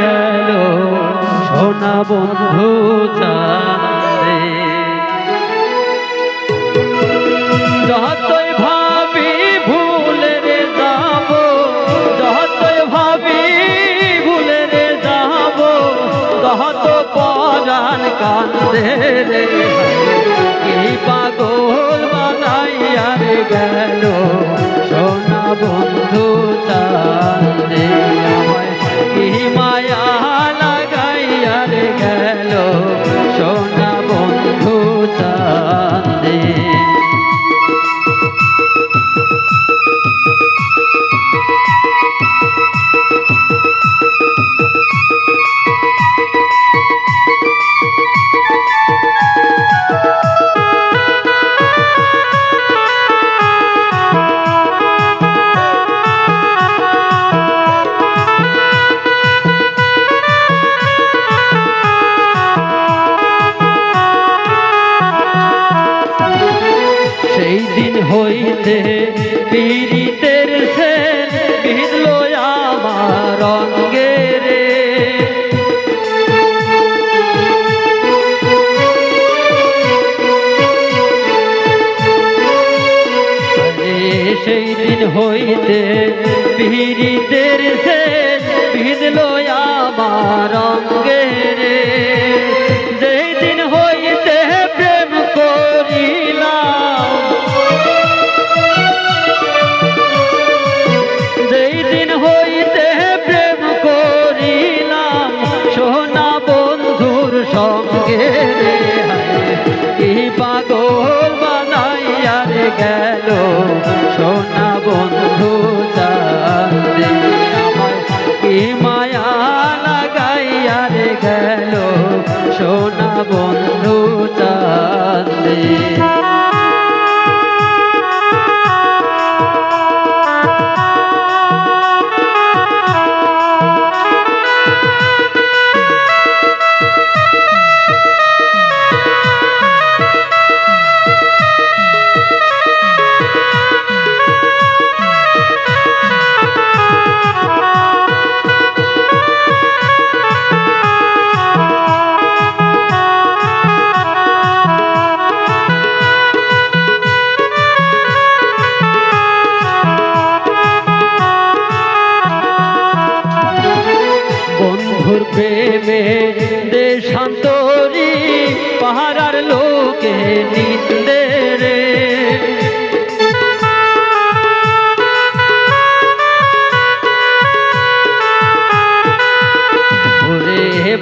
গেল। সোনা বন্ধু চাঁদে যতই ভাবি ভুলে রে যাব, যতই ভাবি ভুলে রে যাব, তত পরাণ কান্দে রে। হইতে পীড়িতের সেন সেই দিন হইতে পীড়িতের সেন বিধল আমার অঙ্গে গেল। সোনা বন্ধু চাঁদে আমার কি মায়া লাগাইয়া রে গেল? সোনা বন্ধু দেশান্তরি পাহারার লোকে নিন্দে রে।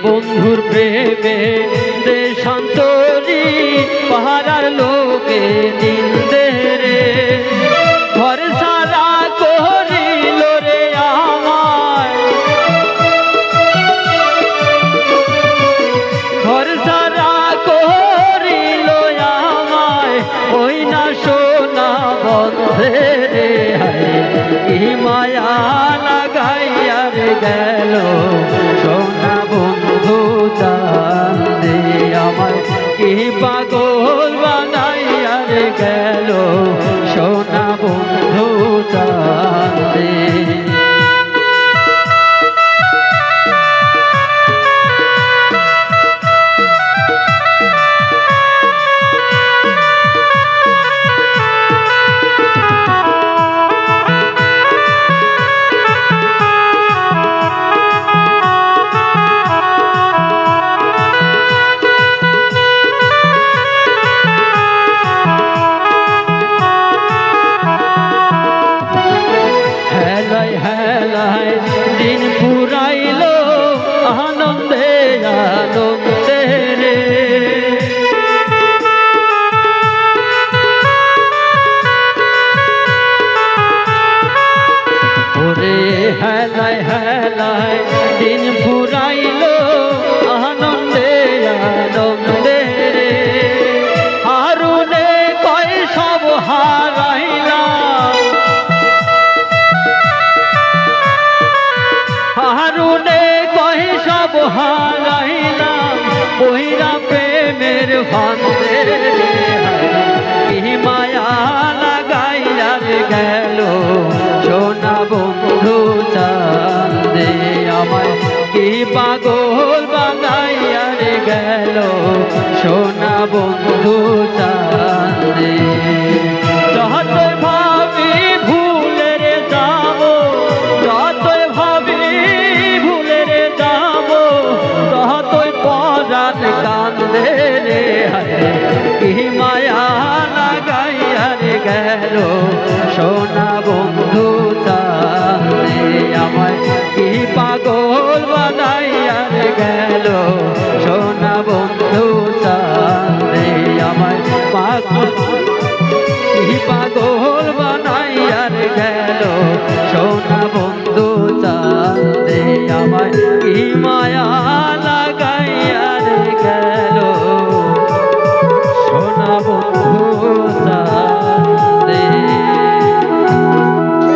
বন্ধুর প্রেমে দেশান্তরি পাহারার লোকে নিন্দে রে মায়া লাগাইয়া গেল সোনা হারাইলাম বহিরা প্রেমের মায়া লাগাইয়া পাগল বানাইয়া রে গেল সোনা বন্ধু চাঁদে। গেল